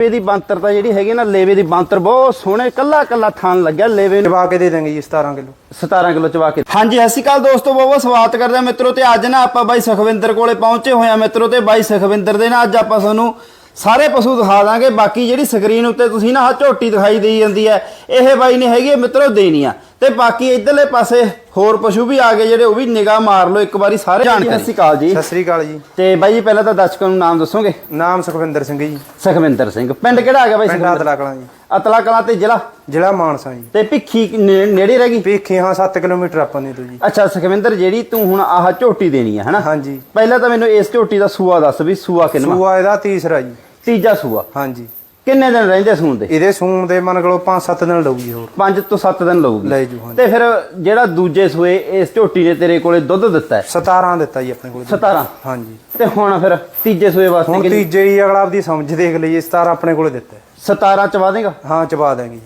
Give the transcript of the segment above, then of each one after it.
ਲੇਵੇ ਦੀ ਬੰਤਰਤਾ ਜਿਹੜੀ ਹੈਗੀ ਨਾ ਲੇਵੇ ਦੀ ਬੰਤਰ ਬਹੁਤ ਸੋਹਣੇ ਕੱਲਾ ਕੱਲਾ ਥਾਨ ਲੱਗਿਆ ਲੇਵੇ ਨੂੰ ਚਵਾ ਕੇ ਦੇ ਦਾਂਗੇ ਜੀ 17 ਕਿਲੋ। 17 ਕਿਲੋ ਚਵਾ ਕੇ। ਹਾਂਜੀ ਸਤਿ ਸ਼੍ਰੀ ਅਕਾਲ ਦੋਸਤੋ ਬਹੁਤ ਬਹੁਤ ਸਵਾਗਤ ਕਰਦੇ ਆ ਮਿੱਤਰੋ ਤੇ ਅੱਜ ਨਾ ਆਪਾਂ ਬਾਈ ਸੁਖਵਿੰਦਰ ਕੋਲੇ ਪਹੁੰਚੇ ਹੋਏ ਆ ਮਿੱਤਰੋ ਤੇ ਬਾਈ ਸੁਖਵਿੰਦਰ ਦੇ ਨਾ ਅੱਜ ਆਪਾਂ ਤੁਹਾਨੂੰ ਸਾਰੇ ਪਸ਼ੂ ਦਿਖਾ ਦਾਂਗੇ ਬਾਕੀ ਜਿਹੜੀ ਸਕਰੀਨ ਉੱਤੇ ਤੁਸੀਂ ਨਾ ਆਹ ਝੋਟੀ ਦਿਖਾਈ ਦੇਈ ਜਾਂਦੀ ਹੈ ਇਹ ਬਾਈ ਨੇ ਹੈਗੀ ਹੈ ਮਿੱਤਰੋ ਦੇਣੀ ਆ ਤੇ ਬਾਕੀ ਇਧਰਲੇ ਪਾਸੇ ਹੋਰ ਪਸ਼ੂ ਵੀ ਆ ਗਏ ਜਿਹੜੇ ਉਹ ਵੀ ਨਿਗਾਹ ਮਾਰ ਲਓ ਇੱਕ ਵਾਰੀ ਸਾਰੇ ਜਾਣਕਾਰੀ। ਸਤਿ ਸ਼੍ਰੀ ਅਕਾਲ ਜੀ। ਸਤਿ ਸ੍ਰੀ ਅਕਾਲ ਜੀ। ਤੇ ਬਾਈ ਜੀ ਪਹਿਲਾਂ ਤਾਂ ਦਰਸ਼ਕਾਂ ਨੂੰ ਨਾਮ ਦੱਸੋਗੇ? ਨਾਮ ਸੁਖਵਿੰਦਰ ਸਿੰਘ ਜੀ। ਸੁਖਵਿੰਦਰ ਸਿੰਘ। ਪਿੰਡ ਕਿਹੜਾ ਆ ਗਿਆ ਬਾਈ ਪਿੰਡ ਸੁਖਵਿੰਦਰ? ਅਤਲਾ ਕਲਾਂ ਜੀ। ਅਤਲਾ ਕਲਾਂ ਤੇ ਜ਼ਿਲ੍ਹਾ? ਜ਼ਿਲ੍ਹਾ ਮਾਨਸਾ ਜੀ। ਤੇ ਭਿੱਖੀ ਨੇੜੇ ਰਹਿ ਗਈ? ਪੀਖੀ ਹਾਂ 7 ਕਿਲੋਮੀਟਰ ਆਪਾਂ ਨੇ ਤੋਂ ਜੀ। ਅੱਛਾ ਸੁਖਵਿੰਦਰ ਜਿਹੜੀ ਤੂੰ ਹੁਣ ਆਹ ਝੋਟੀ ਦੇਣੀ ਹੈ ਹਨਾ? ਹਾਂਜੀ। ਪਹਿਲਾਂ ਤਾਂ ਮੈਨੂੰ ਇਸ ਝੋਟੀ ਦਾ ਸੂਆ ਦੱਸ ਵੀ ਸੂਆ ਕਿੰਨਾ? ਸੂਆ ਇਹਦਾ ਤੀਸਰਾ ਜੀ। ਤੀਜਾ ਸੂਆ। ਹਾਂਜੀ। ਕਿੰਨੇ ਦਿਨ ਰਹਿੰਦੇ ਸੂਣ ਦੇ? ਇਹਦੇ ਸੂਣ ਦੇ ਮਨ ਕੋਲ 5-7 ਦਿਨ ਲਊਗੀ ਹੋਰ। 5 ਤੋਂ 7 ਦਿਨ ਲਊਗੀ। ਲੈ ਜੂ ਤੇ ਫਿਰ ਜਿਹੜਾ ਦੂਜੇ ਸੂਏ ਇਸ ਝੋਟੀ ਨੇ ਤੇਰੇ ਕੋਲੇ ਦੁੱਧ ਦਿੱਤਾ ਹੈ? 17 ਦਿੱਤਾ ਜੀ ਆਪਣੇ ਕੋਲ। 17 ਹਾਂਜੀ। ਤੇ ਹੁਣ ਫਿਰ ਤੀਜੇ ਸੂਏ ਵਾਸਤੇ ਹੁਣ ਤੀਜੇ ਹੀ ਅਗਲਾ ਆਪਦੀ ਸਮਝ ਦੇਖ ਲਈਏ 17 ਆਪਣੇ ਕੋਲੇ ਦਿੱਤਾ ਹੈ। 17 ਚਵਾ ਦੇਗਾ? ਹਾਂ ਚਬਾ ਦਾਂਗੇ ਜੀ।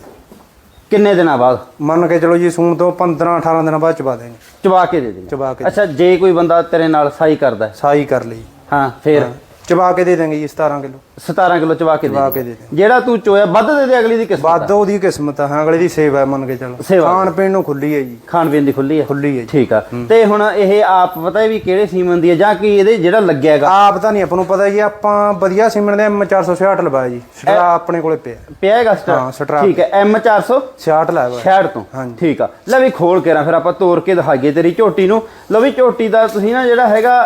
ਕਿੰਨੇ ਦਿਨਾਂ ਬਾਅਦ? ਮੰਨ ਕੇ ਚਲੋ ਜੀ ਸੂਣ ਤੋਂ 15-18 ਦਿਨਾਂ ਬਾਅਦ ਚਬਾ ਦਾਂਗੇ ਚਵਾ ਕੇ ਦੇ ਦੇ ਚਬਾ ਕੇ ਅੱਛਾ ਜੇ ਕੋਈ ਬੰਦਾ ਤੇਰੇ ਨਾਲ ਸਾਈ ਕਰਦਾ ਸਾਈ ਕਰ ਲਈ ਹਾਂ ਫਿਰ? ਚਬਾ ਕੇ ਦੇ ਦਾਂਗੇ ਜੀ 17 ਕਿਲੋ। 17 ਕਿਲੋ ਚਵਾ ਕੇ ਦੇ ਚਬਾ ਦੇ ਕੇ ਦੇ ਦੇ ਜਿਹੜਾ ਤੂੰ ਚੋਇਆ ਵੱਧ ਦੇ ਦੇ ਅਗਲੀ ਦੀ ਕਿਸਮਤ ਵੱਧ ਉਹਦੀ ਕਿਸਮਤ ਆ ਹਾਂ ਅਗਲੇ ਦੀ ਸੇਵਾ ਹੈ ਮੰਨ ਕੇ ਚਲੋ। ਸੇਵਾ। ਖਾਣ ਪੀਣ ਨੂੰ ਖੁੱਲੀ ਹੈ ਜੀ। ਖਾਣ ਪੀਣ ਦੀ ਖੁੱਲੀ ਹੈ ਖੁੱਲੀ ਹੈ ਜੀ। ਠੀਕ ਆ। ਤੇ ਹੁਣ ਇਹ ਆਪ ਪਤਾ ਹੈ ਵੀ ਕਿਹੜੇ ਸੀਮਨ ਦੀ ਹੈ ਜਾਂ ਕਿ ਇਹਦੇ ਜਿਹੜਾ ਲੱਗਿਆ ਹੈਗਾ? ਆਪ ਤਾਂ ਨਹੀਂ ਆਪਾਂ ਨੂੰ ਪਤਾ ਜੀ ਆਪਾਂ ਵਧੀਆ ਸਿਮਣ ਦੇ M466 ਲਵਾਇਆ ਜੀ। ਸਟਰਾ ਆਪਣੇ ਕੋਲੇ ਪਿਆ। ਪਿਆ ਹੈਗਾ ਹਾਂ, ਸਟਾਰ ਸਟਰਾ। ਠੀਕ ਹੈ M400 66 ਲਾਇਆ ਹੋਇਆ। 66 ਤੋਂ? ਹਾਂਜੀ। ਠੀਕ ਆ। ਲੈ ਵੀ ਖੋਲ ਕੇ ਰਾਂ ਫਿਰ ਆਪਾਂ ਤੋੜ ਕੇ ਦਿਖਾਈਏ ਤੇਰੀ ਝੋਟੀ ਨੂੰ। ਲਓ ਵੀ ਝੋਟੀ ਦਾ ਤੁਸੀਂ ਨਾ ਜਿਹੜਾ ਹੈਗਾ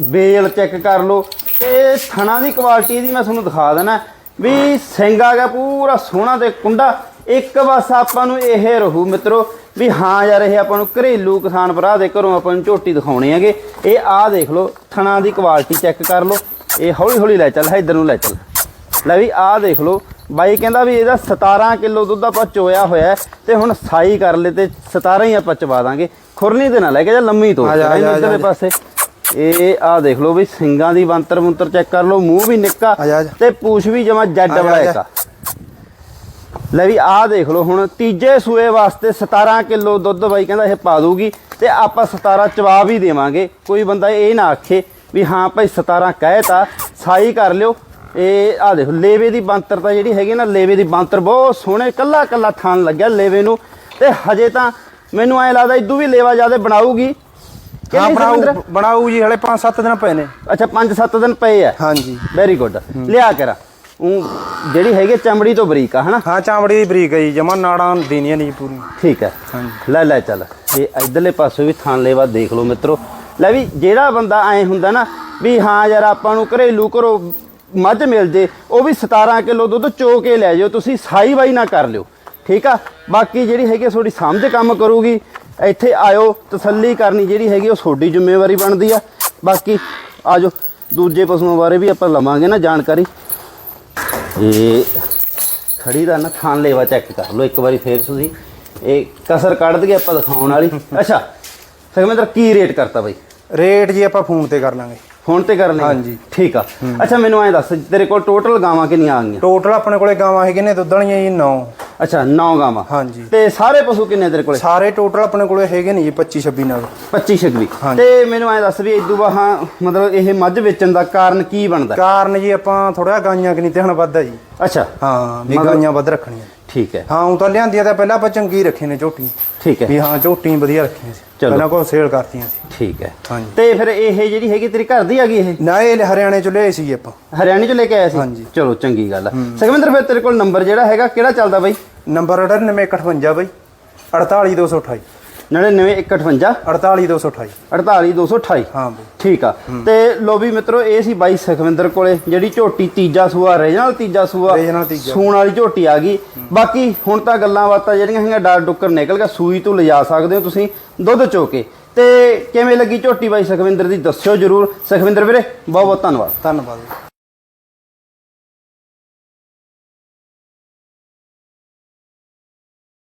ਬੇਲ ਚੈੱਕ ਕਰ ਲਓ। ਤੇ ਥਣਾ ਦੀ ਕੁਆਲਿਟੀ ਦੀ ਮੈਂ ਤੁਹਾਨੂੰ ਦਿਖਾ ਦੇਣਾ। ਵੀ ਸਿੰਘ ਆ ਗਿਆ ਪੂਰਾ ਸੋਹਣਾ ਤੇ ਕੁੰਡਾ। ਇੱਕ ਬਸ ਆਪਾਂ ਨੂੰ ਇਹ ਰਹੂ ਮਿੱਤਰੋ ਵੀ ਹਾਂ ਯਾਰ ਇਹ ਆਪਾਂ ਨੂੰ ਘਰੇਲੂ ਕਿਸਾਨ ਭਰਾ ਦੇ ਘਰੋਂ ਆਪਾਂ ਨੂੰ ਝੋਟੀ ਦਿਖਾਉਣੀ ਹੈਗੇ। ਇਹ ਆਹ ਦੇਖ ਲਓ ਥਣਾ ਦੀ ਕੁਆਲਿਟੀ ਚੈੱਕ ਕਰ ਲਓ। ਇਹ ਹੌਲੀ ਹੌਲੀ ਲੈ ਚੱਲ ਇੱਧਰ ਨੂੰ ਲੈ ਚੱਲ। ਲੈ ਵੀ ਆਹ ਦੇਖ ਲਓ ਬਾਈ ਕਹਿੰਦਾ ਵੀ ਇਹਦਾ 17 ਕਿਲੋ ਦੁੱਧ ਆਪਾਂ ਚੋਇਆ ਹੋਇਆ ਹੈ ਤੇ ਹੁਣ ਸਾਈ ਕਰ ਲੈ ਤੇ 17 ਹੀ ਆਪਾਂ ਚਵਾ ਦਾਂਗੇ। ਖੁਰਲੀ ਦੇ ਨਾਲ ਲੈ ਕੇ ਜਾ ਲੰਮੀ ਤੋਂ ਆ ਇਧਰਲੇ। ਪਾਸੇ। ਇਹ ਆਹ ਦੇਖ ਲਓ ਵੀ ਸਿੰਗਾਂ ਦੀ ਬੰਤਰ ਮੁੰਤਰ ਚੈੱਕ ਕਰ ਲਓ ਮੂੰਹ ਵੀ ਨਿੱਕਾ ਆ ਆ। ਤੇ ਪੂਛ ਵੀ ਜਮਾ ਜੱਡ ਆ ਵਾਲਾ ਆ ਆ। ਲੈ ਵੀ ਆਹ ਦੇਖ ਲਓ ਹੁਣ ਤੀਜੇ ਸੂਏ ਵਾਸਤੇ 17 ਕਿਲੋ ਦੁੱਧ ਬਾਈ ਕਹਿੰਦਾ ਇਹ ਪਾ ਦੂਗੀ ਤੇ ਆਪਾਂ 17 ਚਵਾ ਵੀ ਦੇਵਾਂਗੇ। ਕੋਈ ਬੰਦਾ ਇਹ ਨਾ ਆਖੇ ਵੀ ਹਾਂ ਭਾਈ 17 ਕਹਿਤਾ ਸਾਈ ਕਰ ਲਿਓ। ਇਹ ਆਹ ਦੇਖੋ ਲੇਵੇ ਦੀ ਬੰਤਰਤਾ ਜਿਹੜੀ ਹੈਗੀ ਨਾ ਲੇਵੇ ਦੀ ਬੰਤਰ ਬਹੁਤ ਸੋਹਣੇ ਕੱਲਾ ਕੱਲਾ ਥਾਨ ਲੱਗਿਆ ਲੇਵੇ ਨੂੰ। ਤੇ ਹਜੇ ਤਾਂ ਮੈਨੂੰ ਐ ਲੱਗਦਾ ਇਦੋਂ ਵੀ ਲੇਵਾ ਜ਼ਿਆਦਾ ਬਣਾਊਗੀ। ਕਿ ਹਾਂ ਨਹੀਂ ਬਣਾਉ? ਬਣਾਉ ਜੀ ਹਲੇ 5-7 ਦਿਨ ਪਏ ਨੇ। ਅੱਛਾ 5-7 ਦਿਨ ਪਏ ਆ? ਹਾਂਜੀ। ਵੈਰੀ ਗੁੱਡ ਲਿਆ ਕਰਾ ਉਹ ਜਿਹੜੀ ਹੈਗੀ ਚਮੜੀ ਤੋਂ ਬਰੀਕ ਆ ਹਨਾ? ਹਾਂ ਚਾਮੜੀ ਦੀ ਬਰੀਕ ਹੈ ਜੀ ਜਮਾ ਨਾੜਾਂ ਦੇਣੀਆਂ ਨਹੀਂ ਪੂਰੀ ਠੀਕ ਹੈ ਹਾਂਜੀ। ਲੈ ਲੈ ਚੱਲ। ਇਹ ਇਧਰਲੇ ਪਾਸੇ ਵੀ ਥਾਂ ਲੇਵਾ ਦੇਖ ਲਓ ਮਿੱਤਰੋ। ਲੈ ਵੀ ਜਿਹੜਾ ਬੰਦਾ ਐ ਹੁੰਦਾ ਨਾ ਵੀ ਹਾਂ ਯਾਰ ਆਪਾਂ ਨੂੰ ਘਰੇਲੂ ਘਰੋਂ ਮੱਝ ਮਿਲ ਜੇ ਉਹ ਵੀ 17 ਕਿਲੋ ਦੁੱਧ ਚੋ ਕੇ ਲੈ ਜਾਓ ਤੁਸੀਂ ਸਾਈ ਬਾਈ ਨਾ ਕਰ ਲਿਓ। ਠੀਕ ਆ? ਬਾਕੀ ਜਿਹੜੀ ਹੈਗੀ ਆ ਤੁਹਾਡੀ ਸਮਝ ਕੰਮ ਕਰੂਗੀ। ਇੱਥੇ ਆਇਓ ਤਸੱਲੀ ਕਰਨੀ ਜਿਹੜੀ ਹੈਗੀ ਉਹ ਤੁਹਾਡੀ ਜ਼ਿੰਮੇਵਾਰੀ ਬਣਦੀ ਆ। ਬਾਕੀ ਆਜੋ ਦੂਜੇ ਪਸ਼ੂਆਂ ਬਾਰੇ ਵੀ ਆਪਾਂ ਲਵਾਂਗੇ ਨਾ ਜਾਣਕਾਰੀ। ਇਹ ਖੜੀ ਦਾ ਨਾ ਥਾਂ ਲੇਵਾ ਚੈੱਕ ਕਰ ਲਓ ਇੱਕ ਵਾਰੀ ਫੇਰ ਤੁਸੀਂ। ਇਹ ਕਸਰ ਕੱਢ ਦਈਏ ਆਪਾਂ ਦਿਖਾਉਣ ਵਾਲੀ। ਅੱਛਾ ਸਗਮੇਂਦਰ ਕੀ ਰੇਟ ਕਰਤਾ ਬਾਈ? ਰੇਟ ਜੀ ਆਪਾਂ ਫੋਨ ਤੇ ਕਰ ਲਾਂਗੇ। ਫੋਨ ਤੇ ਕਰ ਲਈ ਹਾਂਜੀ। ਠੀਕ ਆ। ਅੱਛਾ ਮੈਨੂੰ ਐਂ ਦੱਸ ਤੇਰੇ ਕੋਲ ਟੋਟਲ ਗਾਵਾਂ ਕਿੰਨੀਆਂ ਆ ਗਈਆਂ? ਟੋਟਲ ਆਪਣੇ ਕੋਲੇ ਗਾਵਾਂ ਹੈਗੇ ਨੇ ਦੁੱਧ ਵਾਲੀਆਂ ਜੀ 9 ਅੱਛਾ 9 ਗਾਵਾਂ। ਹਾਂਜੀ। ਤੇ ਸਾਰੇ ਪਸ਼ੂ ਕਿੰਨੇ ਤੇਰੇ ਕੋਲੇ? ਸਾਰੇ ਟੋਟਲ ਆਪਣੇ ਕੋਲੇ ਹੈਗੇ ਨੇ ਜੀ 25 26 ਨਾਲ। 25 ਛਗਵੀ ਹਾਂਜੀ। ਤੇ ਮੈਨੂੰ ਐਂ ਦੱਸ ਵੀ ਇਦੋਂ ਬਾਹਾਂ ਮਤਲਬ ਇਹ ਮੱਝ ਵੇਚਣ ਦਾ ਕਾਰਨ ਕੀ ਬਣਦਾ? ਕਾਰਨ ਜੀ ਆਪਾਂ ਥੋੜਾ ਗਾਈਆਂ ਕਿ ਨਹੀਂ ਧਿਆਨ ਵੱਧਦਾ ਜੀ। ਅੱਛਾ। ਹਾਂ ਵੀ ਮਤਲਬ- ਗਾਈਆਂ ਵੱਧ ਰੱਖਣੀਆਂ। ਠੀਕ ਹੈ। ਹਾਂ ਉਹ ਤਾਂ ਲਿਆਂਦੀਆਂ ਤਾਂ ਪਹਿਲਾਂ ਆਪਾਂ ਚੰਗੀ ਰੱਖੇ ਨੇ ਝੋਟੀ ਠੀਕ ਹੈ। ਵੀ ਹਾਂ ਝੋਟੀ ਵਧੀਆ ਰੱਖੀਆਂ ਸੀ। ਚਲੋ। ਪਹਿਲਾਂ ਕੋਲ ਸੇਲ ਕਰਤੀਆਂ ਸੀ। ਠੀਕ ਹੈ। ਹਾਂਜੀ। ਤੇ ਫਿਰ ਇਹ ਜਿਹੜੀ ਹੈਗੀ ਤੇਰੀ ਘਰ ਦੀ ਆ ਗਈ ਇਹ? ਨਾ ਇਹ ਹਰਿਆਣੇ ਚ ਲਿਆਏ ਸੀ ਆਪਾਂ। ਹਰਿਆਣੇ ਚ ਲੈ ਕੇ ਆਇਆ ਸੀ? ਹਾਂਜੀ। ਚਲੋ ਚੰਗੀ ਗੱਲ ਆ। ਸਗਮਿੰਦਰ ਫਿਰ ਤੇਰੇ ਕੋਲ ਨੰਬਰ ਜਿਹੜਾ ਹੈਗਾ ਕਿਹੜਾ ਚੱਲਦਾ ਬਾਈ? ਨੰਬਰ 99158 ਬਈ। 48228 99158 48228 48228 ਹਾਂ ਬਈ। ਠੀਕ ਆ। ਤੇ ਲੋ ਵੀ ਮਿੱਤਰੋ ਇਹ ਸੀ ਬਾਈ ਸੁਖਵਿੰਦਰ ਕੋਲੇ ਜਿਹੜੀ ਝੋਟੀ ਤੀਜਾ ਸੂਆ ਰੀਜਨਲ ਤੀਜਾ ਸੂਆ। ਸੂਣ ਵਾਲੀ ਝੋਟੀ ਆ ਗਈ। ਬਾਕੀ ਹੁਣ ਤਾਂ ਗੱਲਾਂ ਬਾਤਾਂ ਜਿਹੜੀਆਂ ਹੈਗੀਆਂ ਡਾਰ ਡੁੱਕਰ ਨਿਕਲ ਗਿਆ ਸੂਈ ਤੋਂ ਲਿਜਾ ਸਕਦੇ ਹੋ ਤੁਸੀਂ ਦੁੱਧ ਚੋ ਕੇ ਤੇ ਕਿਵੇਂ ਲੱਗੀ ਝੋਟੀ ਬਾਈ ਸੁਖਵਿੰਦਰ ਦੀ ਦੱਸਿਓ ਜਰੂਰ। ਸੁਖਵਿੰਦਰ ਵੀਰੇ ਬਹੁਤ ਬਹੁਤ ਧੰਨਵਾਦ। ਧੰਨਵਾਦ।